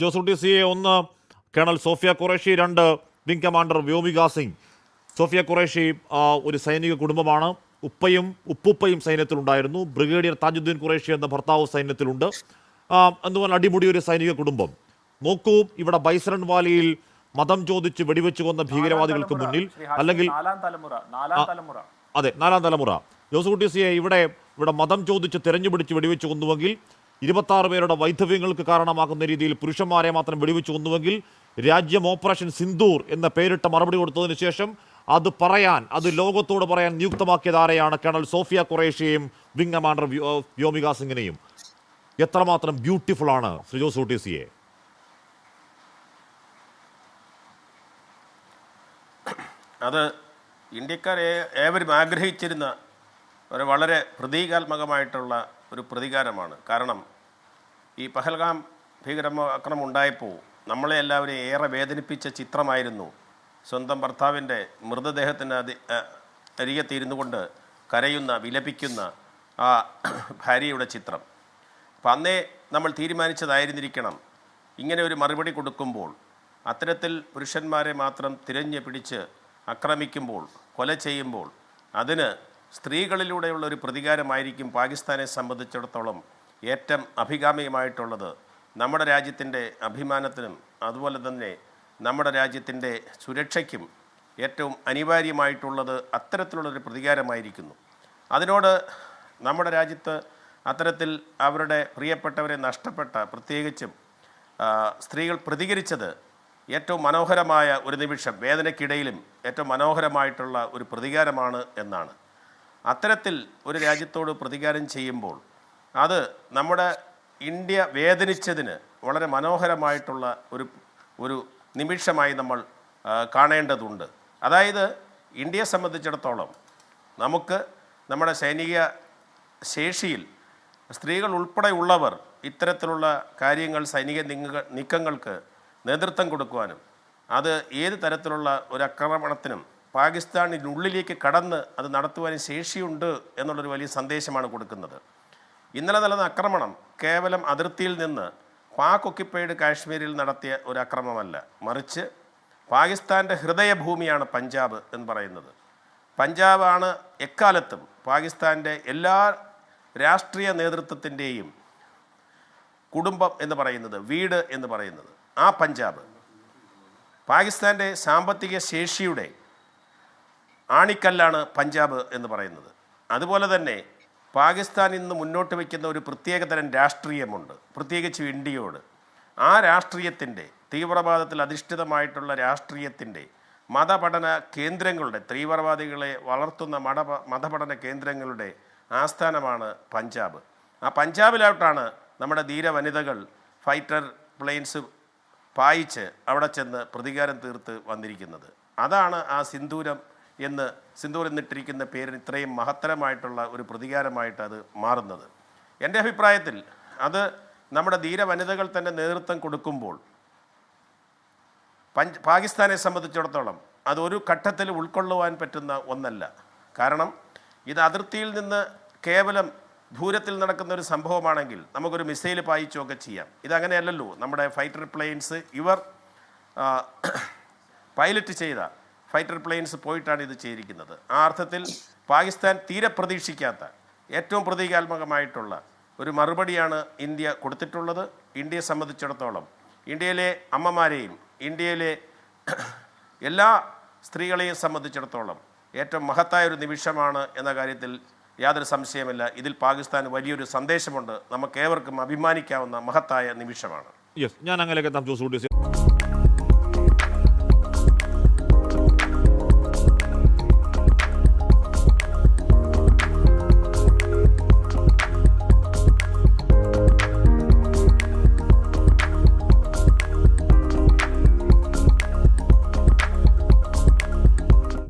Josootty C A ഒന്ന് colonel Sofiya Qureshi രണ്ട് wing commander Vyomika Singh. Sofiya Qureshi ഒരു സൈനിക കുടുംബമാണ്. ഉപ്പയും ഉപ്പുപ്പയും സൈന്യത്തിലുണ്ടായിരുന്നു. ബ്രിഗേഡിയർ താജുദ്ദീൻ ഖുറേഷി എന്ന ഭർത്താവ് സൈന്യത്തിലുണ്ട്. എന്ന് എന്തുപോലെ അടിമുടി ഒരു സൈനിക കുടുംബം? നോക്കൂ ഇവിടെ ബൈസരൺ വാലിയിൽ മതം ചോദിച്ച് വെടിവെച്ച് കൊന്ന ഭീകരവാദികൾക്ക് മുന്നിൽ അല്ലെങ്കിൽ അതെ നാലാം തലമുറ. ജോസഫുട്ടി സിയെ ഇവിടെ ഇവിടെ മതം ചോദിച്ച് തെരഞ്ഞുപിടിച്ച് വെടിവെച്ച് കൊന്നുവെങ്കിൽ ഇരുപത്തി പേരുടെ വൈധവ്യങ്ങൾക്ക് കാരണമാകുന്ന രീതിയിൽ പുരുഷന്മാരെ മാത്രം വെടിവെച്ച് കൊന്നുവെങ്കിൽ രാജ്യം ഓപ്പറേഷൻ സിന്ദൂർ എന്ന പേരിട്ട മറുപടി കൊടുത്തതിന് ശേഷം അത് പറയാൻ അത് ലോകത്തോട് പറയാൻ നിയുക്തമാക്കിയത് ആരെയാണ്? കേണൽ സോഫിയ കുറേഷ്യയും വിംഗ് കമാൻഡർ വ്യോ- വ്യോമിക സിംഗിനെയും. എത്രമാത്രം ബ്യൂട്ടിഫുൾ ആണ് ശ്രീജോ സൂട്ടിസിയെ അത് ഇന്ത്യക്കാരെ ഏവരും ആഗ്രഹിച്ചിരുന്ന ഒരു വളരെ പ്രതീകാത്മകമായിട്ടുള്ള ഒരു പ്രതികാരമാണ്. കാരണം ഈ പഹൽഗാം ഭീകരമാക്രമം ഉണ്ടായപ്പോൾ നമ്മളെ എല്ലാവരെയും ഏറെ വേദനിപ്പിച്ച ചിത്രമായിരുന്നു സ്വന്തം ഭർത്താവിന്റെ മൃതദേഹത്തിന് അതി അരികത്തിരുന്നു കൊണ്ട് കരയുന്ന വിലപിക്കുന്ന ആ ഭാര്യയുടെ ചിത്രം. അപ്പം അന്നേ നമ്മൾ തീരുമാനിച്ചതായിരുന്നിരിക്കണം. ഇങ്ങനെ ഒരു മറുപടി കൊടുക്കുമ്പോൾ അത്തരത്തിൽ പുരുഷന്മാരെ മാത്രം തിരഞ്ഞു പിടിച്ച് ആക്രമിക്കുമ്പോൾ കൊല ചെയ്യുമ്പോൾ അതിന് സ്ത്രീകളിലൂടെയുള്ള ഒരു പ്രതികാരമായിരിക്കും പാകിസ്ഥാനെ സംബന്ധിച്ചിടത്തോളം ഏറ്റവും അഭികാമ്യമായിട്ടുള്ളത്. നമ്മുടെ രാജ്യത്തിന്റെ അഭിമാനത്തിനും അതുപോലെ തന്നെ നമ്മുടെ രാജ്യത്തിന്റെ സുരക്ഷയ്ക്കും ഏറ്റവും അനിവാര്യമായിട്ടുള്ളത് അത്തരത്തിലുള്ളൊരു പ്രതികാരമായിരിക്കുന്നു. അതിനോട് നമ്മുടെ രാജ്യത്ത് അത്തരത്തിൽ അവരുടെ പ്രിയപ്പെട്ടവരെ നഷ്ടപ്പെട്ട പ്രത്യേകിച്ചും സ്ത്രീകൾ പ്രതികരിച്ചത് ഏറ്റവും മനോഹരമായ ഒരു നിമിഷം വേദനയ്ക്കിടയിലും ഏറ്റവും മനോഹരമായിട്ടുള്ള ഒരു പ്രതികാരമാണ് എന്നാണ്. അത്തരത്തിൽ ഒരു രാജ്യത്തോട് പ്രതികാരം ചെയ്യുമ്പോൾ അത് നമ്മുടെ ഇന്ത്യ വേദനിച്ചതിന് വളരെ മനോഹരമായിട്ടുള്ള ഒരു ഒരു നിമിഷമായി നമ്മൾ കാണേണ്ടതുണ്ട്. അതായത് ഇന്ത്യയെ സംബന്ധിച്ചിടത്തോളം നമുക്ക് നമ്മുടെ സൈനിക ശേഷിയിൽ സ്ത്രീകൾ ഉൾപ്പെടെയുള്ളവർ ഇത്തരത്തിലുള്ള കാര്യങ്ങൾ സൈനിക നീക്കങ്ങൾക്ക് നേതൃത്വം കൊടുക്കുവാനും അത് ഏത് തരത്തിലുള്ള ഒരു ആക്രമണത്തിനും പാകിസ്ഥാനിനുള്ളിലേക്ക് കടന്ന് അത് നടത്തുവാൻ ശേഷിയുണ്ട് എന്നുള്ളൊരു വലിയ സന്ദേശമാണ് കൊടുക്കുന്നത്. ഇന്നലെ നടന്ന ആക്രമണം കേവലം അതിർത്തിയിൽ നിന്ന് പാക് ഒക്കിപ്പൈഡ് കാശ്മീരിൽ നടത്തിയ ഒരു അക്രമമല്ല മറിച്ച് പാകിസ്ഥാന്റെ ഹൃദയഭൂമിയാണ് പഞ്ചാബ് എന്ന് പറയുന്നത്. പഞ്ചാബാണ് എക്കാലത്തും പാകിസ്ഥാന്റെ എല്ലാ രാഷ്ട്രീയ നേതൃത്വത്തിന്റെയും കുടുംബം എന്ന് പറയുന്നത് വീട് എന്ന് പറയുന്നത്. ആ പഞ്ചാബ് പാകിസ്ഥാന്റെ സാമ്പത്തിക ശേഷിയുടെ ആണിക്കല്ലാണ് പഞ്ചാബ് എന്ന് പറയുന്നത്. അതുപോലെ തന്നെ പാകിസ്ഥാൻ ഇന്ന് മുന്നോട്ട് വയ്ക്കുന്ന ഒരു പ്രത്യേകതരം രാഷ്ട്രീയമുണ്ട്. പ്രത്യേകിച്ച് ഇന്ത്യയോട്. ആ രാഷ്ട്രീയത്തിന്റെ തീവ്രവാദത്തിൽ അധിഷ്ഠിതമായിട്ടുള്ള രാഷ്ട്രീയത്തിന്റെ മതപഠന കേന്ദ്രങ്ങളുടെ തീവ്രവാദികളെ വളർത്തുന്ന മത മതപഠന കേന്ദ്രങ്ങളുടെ ആസ്ഥാനമാണ് പഞ്ചാബ്. ആ പഞ്ചാബിലോട്ടാണ് നമ്മുടെ ധീര വനിതകൾ ഫൈറ്റർ പ്ലെയിൻസ് പായിച്ച് അവിടെ ചെന്ന് പ്രതികാരം തീർത്ത് വന്നിരിക്കുന്നത്. അതാണ് ആ സിന്ദൂരം എന്ന് സിന്ദൂർ എന്നിട്ടിരിക്കുന്ന പേരിന് ഇത്രയും മഹത്തരമായിട്ടുള്ള ഒരു പ്രതികാരമായിട്ട് അത് മാറുന്നത്. എന്റെ അഭിപ്രായത്തിൽ അത് നമ്മുടെ ധീര വനിതകൾ തന്നെ നേതൃത്വം കൊടുക്കുമ്പോൾ പഞ്ച് പാകിസ്ഥാനെ സംബന്ധിച്ചിടത്തോളം അതൊരു ഘട്ടത്തിൽ ഉൾക്കൊള്ളുവാൻ പറ്റുന്ന ഒന്നല്ല. കാരണം ഇത് അതിർത്തിയിൽ നിന്ന് കേവലം ദൂരത്തിൽ നടക്കുന്ന ഒരു സംഭവമാണെങ്കിൽ നമുക്കൊരു മിസൈൽ പായിച്ചൊക്കെ ചെയ്യാം. ഇതങ്ങനെയല്ലല്ലോ. നമ്മുടെ ഫൈറ്റർ പ്ലെയിൻസ് ഇവർ പൈലറ്റ് ചെയ്ത ഫൈറ്റർ പ്ലെയിൻസ് പോയിട്ടാണ് ഇത് ചെയ്തിരിക്കുന്നത്. ആ അർത്ഥത്തിൽ പാകിസ്ഥാൻ തീരെ പ്രതീക്ഷിക്കാത്ത ഏറ്റവും പ്രതീകാത്മകമായിട്ടുള്ള ഒരു മറുപടിയാണ് ഇന്ത്യ കൊടുത്തിട്ടുള്ളത്. ഇന്ത്യയെ സംബന്ധിച്ചിടത്തോളം ഇന്ത്യയിലെ അമ്മമാരെയും ഇന്ത്യയിലെ എല്ലാ സ്ത്രീകളെയും സംബന്ധിച്ചിടത്തോളം ഏറ്റവും മഹത്തായ ഒരു നിമിഷമാണ് എന്ന കാര്യത്തിൽ യാതൊരു സംശയമില്ല ഇതിൽ പാകിസ്ഥാൻ വലിയൊരു സന്ദേശമുണ്ട്. നമുക്കേവർക്കും അഭിമാനിക്കാവുന്ന മഹത്തായ നിമിഷമാണ്. യെസ് ഞാൻ അങ്ങനെയൊക്കെ